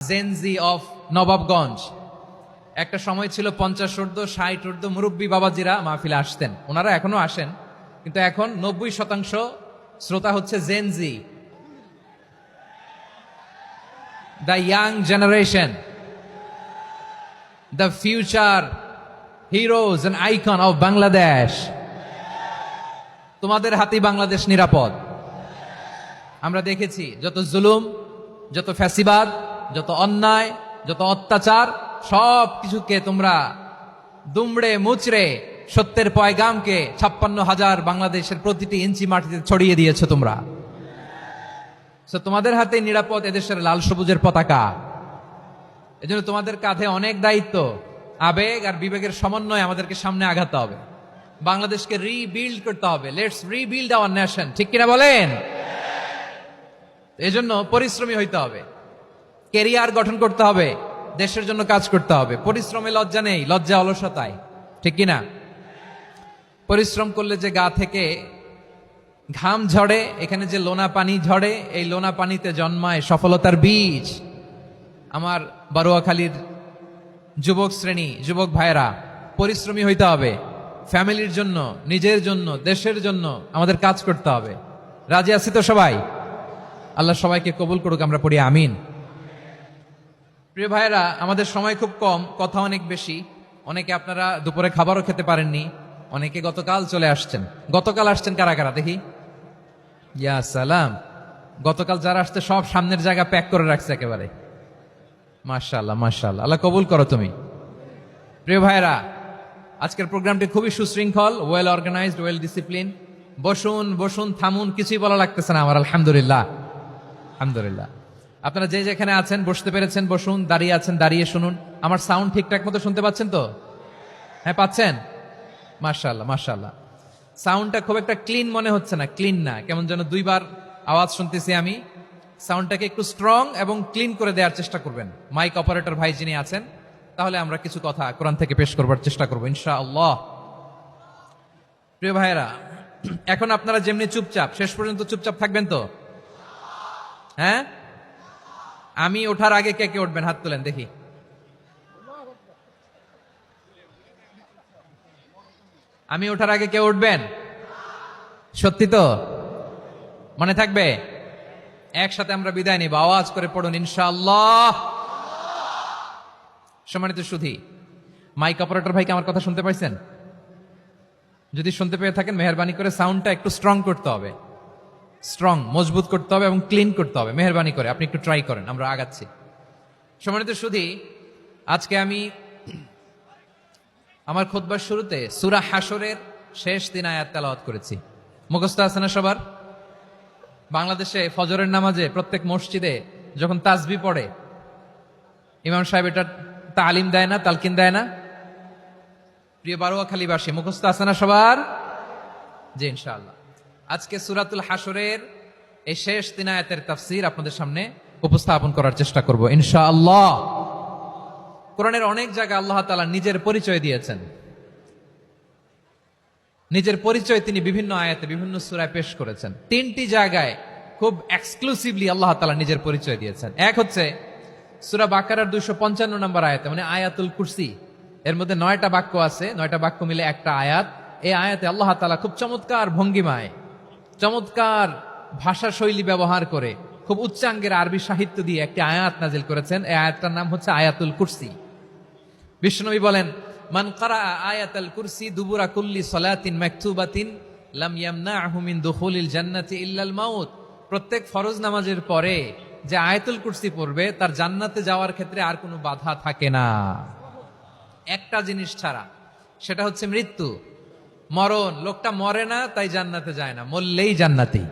Gen Z of Nawabganj. একটা সময় ছিল পঞ্চাশ ঊর্ধ্ব ষাট ঊর্ধ্ব মুরব্বী বাবাজিরা মাহফিলে আসতেন। ওনারা এখনও আসেন, কিন্তু এখন নব্বই শতাংশ শ্রোতা হচ্ছে Gen Z. The young generation the future heroes and icon of Bangladesh তোমাদের হাতেই বাংলাদেশ নিরাপদ। আমরা দেখেছি, যত জুলুম, যত ফ্যাসিবাদ যত অন্যায়, যত অত্যাচার, সব কিছুকে তোমরা দুমড়ে মুচড়ে সত্যের পয়গামকে ছাপ্পান্ন হাজার বাংলাদেশের প্রতিটি ইঞ্চি মাটিতে ছড়িয়ে দিয়েছ তোমরা। তোমাদের হাতে নিরাপদ এদেশের লাল সবুজের পতাকা। এজন্য তোমাদের কাঁধে অনেক দায়িত্ব, আবেগ আর বিবেকের সমন্বয় আমাদেরকে সামনে আগাতে হবে। বাংলাদেশকে রিবিল্ড করতে হবে। লেটস রিবিল্ড আওয়ার নেশন ঠিক কিনা বলেন? এজন্য পরিশ্রমী হইতে হবে। কেরিয়ার গঠন করতে হবে, দেশের জন্য কাজ করতে হবে। পরিশ্রমে লজ্জা নেই, লজ্জা অলসতায়। ঠিক কিনা? পরিশ্রম করলে যে গা থেকে ঘাম ঝরে, এখানে যে লোনা পানি ঝরে, এই লোনা পানিতে জন্মায় সফলতার বীজ। আমার বারোয়াখালীর যুবক শ্রেণি, যুবক ভাইরা পরিশ্রমী হইতে হবে। ফ্যামিলির জন্য, নিজের জন্য, দেশের জন্য আমাদের কাজ করতে হবে। রাজি আছি তো সবাই? আল্লাহ সবাইকে কবুল করুক, আমরা পড়ি আমিন। প্রিয় ভাইরা আমাদের সময় খুব কম, কথা অনেক বেশি। অনেকে আপনারা দুপুরে খাবারও খেতে পারেননি। অনেকে গতকাল চলে আসছেন। গতকাল আসছেন কারা কারা, দেখি? ইয়া সালাম। গতকাল যারা আসছে, সব সামনের জায়গা প্যাক করে রাখছে একেবারে। মাশাআল্লাহ মাশাআল্লাহ। আল্লাহ কবুল করো তুমি। প্রিয় ভাইরা আজকের প্রোগ্রামটি খুবই সুশৃঙ্খল ওয়েল অর্গানাইজড ওয়েল ডিসিপ্লিন বসুন বসুন, থামুন, কিছুই বলা লাগতেছে না আমার, আলহামদুলিল্লাহ। আলহামদুলিল্লাহ। আপনারা যে যেখানে আছেন, বসতে পেরেছেন, বসুন, দাঁড়িয়ে আছেন, দাঁড়িয়ে শুনুন। আমার সাউন্ড ঠিকঠাক মতো শুনতে পাচ্ছেন তো? হ্যাঁ পাচ্ছেন? মার্শাল্লাহ মার্শাল্লাহ সাউন্ডটা খুব একটা ক্লিন মনে হচ্ছে না, ক্লিন না। কেমন যেন দুইবার আওয়াজ শুনতেছি আমি। সাউন্ডটাকে একটু স্ট্রং এবং ক্লিন করে দেওয়ার চেষ্টা করবেন। মাইক অপারেটর ভাই যিনি আছেন, তাহলে আমরা কিছু কথা কোরআন থেকে পেশ করবার চেষ্টা করব ইনশা আল্লাহ প্রিয় ভাইয়েরা, এখন আপনারা যেমনি চুপচাপ, শেষ পর্যন্ত চুপচাপ থাকবেন তো? হ্যাঁ? আমি ওঠার আগে কে কে উঠবেন? হাত তোলেন, দেখি। আমি ওঠার আগে কে উঠবেন? সত্যি তো? মনে থাকবে? একসাথে আমরা বিদায় নিব। আওয়াজ করে পড়ুন, ইনশাআল্লাহ। সম্মানিত সুধি, মাইক অপারেটর ভাইকে আমার কথা শুনতে পাইছেন? যদি শুনতে পেয়ে থাকেন, মেহরবানি করে সাউন্ডটা একটু স্ট্রং করতে হবে। স্ট্রং মজবুত করতে হবে এবং ক্লিন করতে হবে। মেহরবানি করে, আপনি একটু ট্রাই করেন, আমরা আগাচ্ছি। সম্মানিত সুধি আজকে আমি আমার খোদবার শুরুতে সুরা হাসরের শেষ দিন আয়াত তেলাওয়াত করেছি। মুখস্থ আছে না সবার? বাংলাদেশে ফজরের নামাজে প্রত্যেক মসজিদে যখন তাজবি পড়ে, ইমাম সাহেব এটা তালিম দেয় না, তালকিন দেয় না? প্রিয় বারোয়াখালীবাসী, মুখস্থ আছে না সবার? জি, ইনশাআল্লাহ। আজকে সুরাতুল হাসরের এই শেষ দিন আয়াতের তাফসির আপনাদের সামনে উপস্থাপন করার চেষ্টা করব, ইনশাআল্লাহ। কোরআনের অনেক জায়গায় আল্লাহ তালা নিজের পরিচয় দিয়েছেন। নিজের পরিচয় তিনি বিভিন্ন আয়াতে, বিভিন্ন সুরায় পেশ করেছেন। তিনটি জায়গায় খুব এক্সক্লুসিভলি আল্লাহ তালা নিজের পরিচয় দিয়েছেন। এক হচ্ছে সুরা বাকারার দুইশো পঞ্চান্ন নম্বর আয়াতে মানে আয়াতুল কুরসি। এর মধ্যে নয়টা বাক্য আছে, নয়টা বাক্য মিলে একটা আয়াত। এই আয়াতে আল্লাহ তাআলা খুব চমৎকার ভঙ্গিমায় চমৎকার ভাষা শৈলী ব্যবহার করে খুব উচ্চাঙ্গের আরবি সাহিত্য দিয়ে একটি আয়াত নাজিল করেছেন। এই আয়াতটার নাম হচ্ছে আয়াতুল কুরসি। বিষ্ণুনবী বলেন, মান কারা আয়াতাল কুরসি দুবুরা কুল্লি সলাতিন মাকতুবাতিন লাম জান্নাতি ইল্লাল মাউত। প্রত্যেক ফরজ নামাজের পরে যে আয়াতুল কুরসি পড়বে, তার জান্নাতে যাওয়ার ক্ষেত্রে আর কোনো বাধা থাকে না। একটা জিনিস ছাড়া, সেটা হচ্ছে মৃত্যু। মরণ লোকটা মরে না তাই জান্নাতে যায় না মরলেই জান্নাতি।